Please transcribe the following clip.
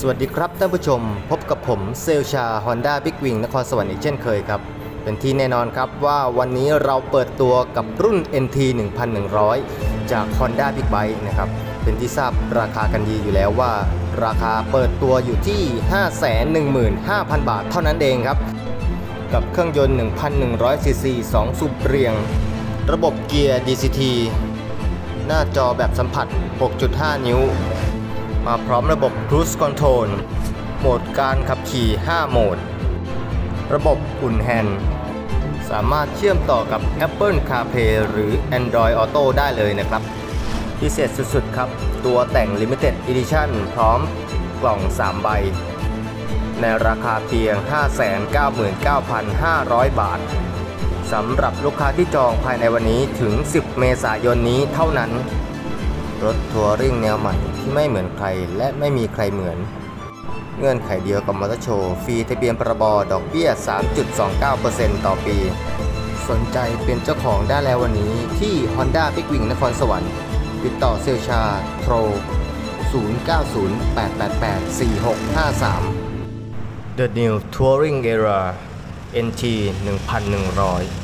สวัสดีครับท่านผู้ชม พบกับผมเซลชา Honda Big Wing นครสวรรค์อีกเช่นเคยครับ เป็นที่แน่นอนครับว่าวันนี้เราเปิดตัวกับรุ่น NT 1100 จาก Honda Big Bike นะครับ เป็นที่ทราบราคากันดีอยู่แล้วว่า ราคาเปิดตัวอยู่ที่ 515,000 บาทเท่านั้นเองครับ กับเครื่องยนต์ 1,100ซีซี2สูบเรียง ระบบเกียร์ DCT หน้าจอแบบสัมผัส 6.5 นิ้ว มาพร้อมระบบ Cruise Control โหมดการขับขี่ 5 โหมด ระบบอุ่นแฮนด์สามารถเชื่อมต่อกับ Apple CarPlay หรือ Android Auto ได้เลยนะครับ พิเศษสุดๆครับ ตัวแต่ง Limited Edition พร้อมกล่อง 3 ใบ ในราคาเพียง 599,500 บาทสำหรับลูกค้าที่จองภายในวันนี้ถึง 10 เมษายนนี้เท่านั้น รถทัวริ่งแนวใหม่ที่ไม่เหมือนใครและไม่มีใครเหมือน เงื่อนไขเดียวกับมอเตอร์โชว์ฟรีทะเบียนประบอดอกเบี้ย 3.29%ต่อปี สนใจเป็นเจ้าของได้แล้ววันนี้ที่ Honda Big Wing นครสวรรค์ ติดต่อเซลชา โทร 0908884653 The New Touring Era NT 1100